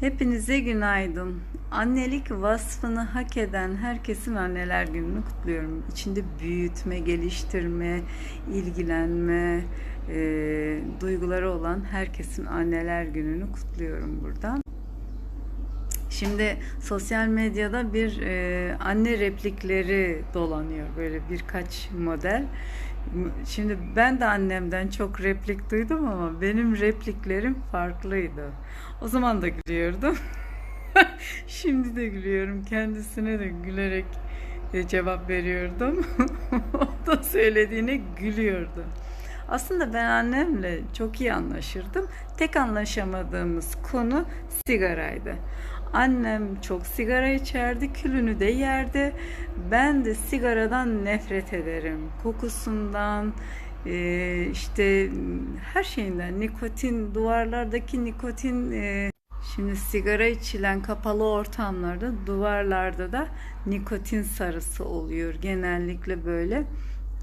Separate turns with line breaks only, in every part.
Hepinize günaydın. Annelik vasfını hak eden herkesin anneler gününü kutluyorum. İçinde büyütme, geliştirme, ilgilenme e, duyguları olan herkesin anneler gününü kutluyorum buradan. Şimdi sosyal medyada bir e, anne replikleri dolanıyor böyle birkaç model. Şimdi ben de annemden çok replik duydum ama benim repliklerim farklıydı. O zaman da gülüyordum. Şimdi de gülüyorum. Kendisine de gülerek e, cevap veriyordum. o da söylediğine gülüyordu. Aslında ben annemle çok iyi anlaşırdım. Tek anlaşamadığımız konu sigaraydı. Annem çok sigara içerdi, külünü de yerdi. Ben de sigaradan nefret ederim. Kokusundan, e, işte her şeyinden, nikotin, duvarlardaki nikotin e, Şimdi sigara içilen kapalı ortamlarda duvarlarda da nikotin sarısı oluyor. Genellikle böyle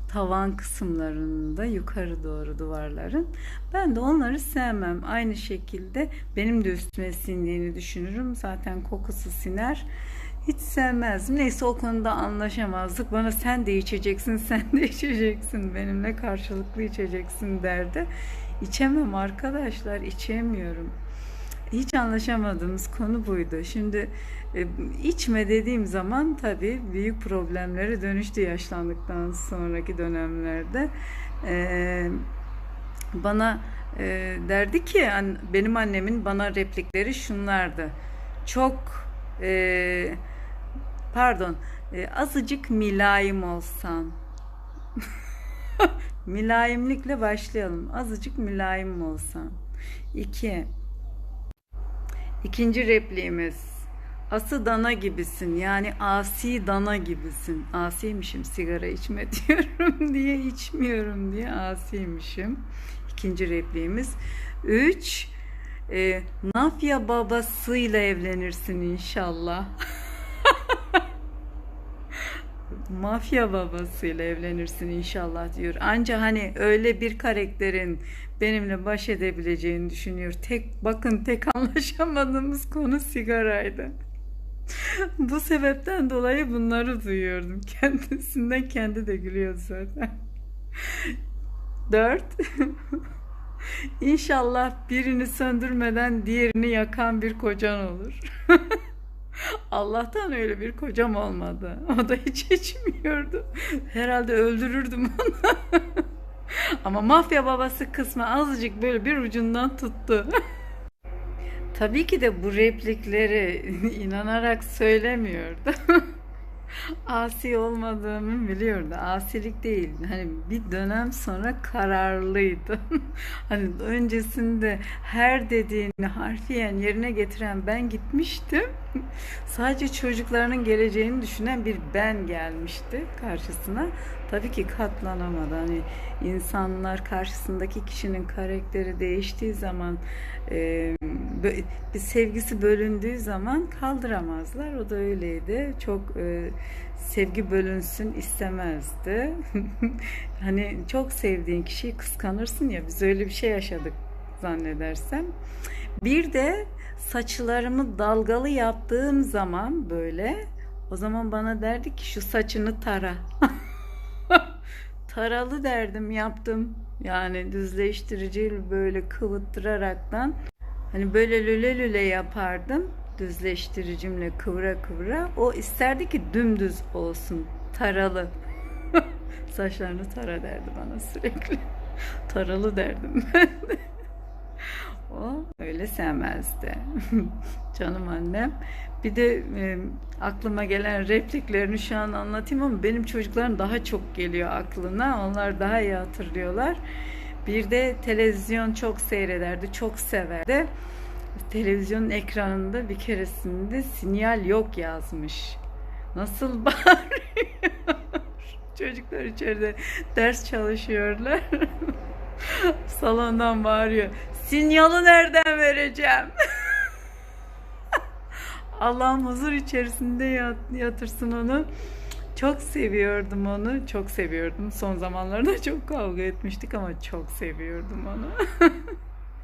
tavan kısımlarında yukarı doğru duvarların. Ben de onları sevmem. Aynı şekilde benim de üstüme sindiğini düşünürüm. Zaten kokusu siner. Hiç sevmezdim. Neyse o konuda anlaşamazdık. Bana sen de içeceksin, sen de içeceksin. Benimle karşılıklı içeceksin derdi. İçemem arkadaşlar, içemiyorum. Hiç anlaşamadığımız konu buydu. Şimdi e, içme dediğim zaman tabii büyük problemlere dönüştü yaşlandıktan sonraki dönemlerde. E, bana e, derdi ki benim annemin bana replikleri şunlardı. Çok pardon azıcık mülayim olsan. Mülayimlikle başlayalım. Azıcık mülayim olsan. İki. İkinci repliğimiz. Ası dana gibisin yani asi dana gibisin. Asiymişim sigara içme diyorum diye içmiyorum diye asiymişim. İkinci repliğimiz. Üç. E, Nafya babasıyla evlenirsin inşallah. mafya babasıyla evlenirsin inşallah diyor. Anca hani öyle bir karakterin benimle baş edebileceğini düşünüyor. Tek bakın tek anlaşamadığımız konu sigaraydı. Bu sebepten dolayı bunları duyuyordum. Kendisinden kendi de gülüyor zaten. Dört. İnşallah birini söndürmeden diğerini yakan bir kocan olur. Allah'tan öyle bir kocam olmadı. O da hiç içmiyordu. Herhalde öldürürdüm onu. Ama mafya babası kısmı azıcık böyle bir ucundan tuttu. Tabii ki de bu replikleri inanarak söylemiyordu. Asi olmadığımı biliyordu. Asilik değil. Hani bir dönem sonra kararlıydı. hani öncesinde her dediğini harfiyen yerine getiren ben gitmiştim. Sadece çocuklarının geleceğini düşünen bir ben gelmişti karşısına. Tabii ki katlanamadı. Hani insanlar karşısındaki kişinin karakteri değiştiği zaman e, bir sevgisi bölündüğü zaman kaldıramazlar. O da öyleydi. Çok e, sevgi bölünsün istemezdi. hani çok sevdiğin kişiyi kıskanırsın ya biz öyle bir şey yaşadık zannedersem. Bir de saçlarımı dalgalı yaptığım zaman böyle o zaman bana derdi ki şu saçını tara. Taralı derdim yaptım. Yani düzleştiriciyle böyle kıvıttıraraktan hani böyle lüle lüle yapardım düzleştiricimle kıvıra kıvıra. O isterdi ki dümdüz olsun, taralı. Saçlarını tara derdi bana sürekli. Taralı derdim ben. O öyle sevmezdi. Canım annem. Bir de e, aklıma gelen repliklerini şu an anlatayım ama benim çocuklarım daha çok geliyor aklına. Onlar daha iyi hatırlıyorlar. Bir de televizyon çok seyrederdi, çok severdi. Televizyonun ekranında bir keresinde sinyal yok yazmış. Nasıl bağırıyor? Çocuklar içeride ders çalışıyorlar. Salondan bağırıyor. Sinyalı nereden vereceğim? Allah'ım huzur içerisinde yat, yatırsın onu. Çok seviyordum onu. Çok seviyordum. Son zamanlarda çok kavga etmiştik ama çok seviyordum onu.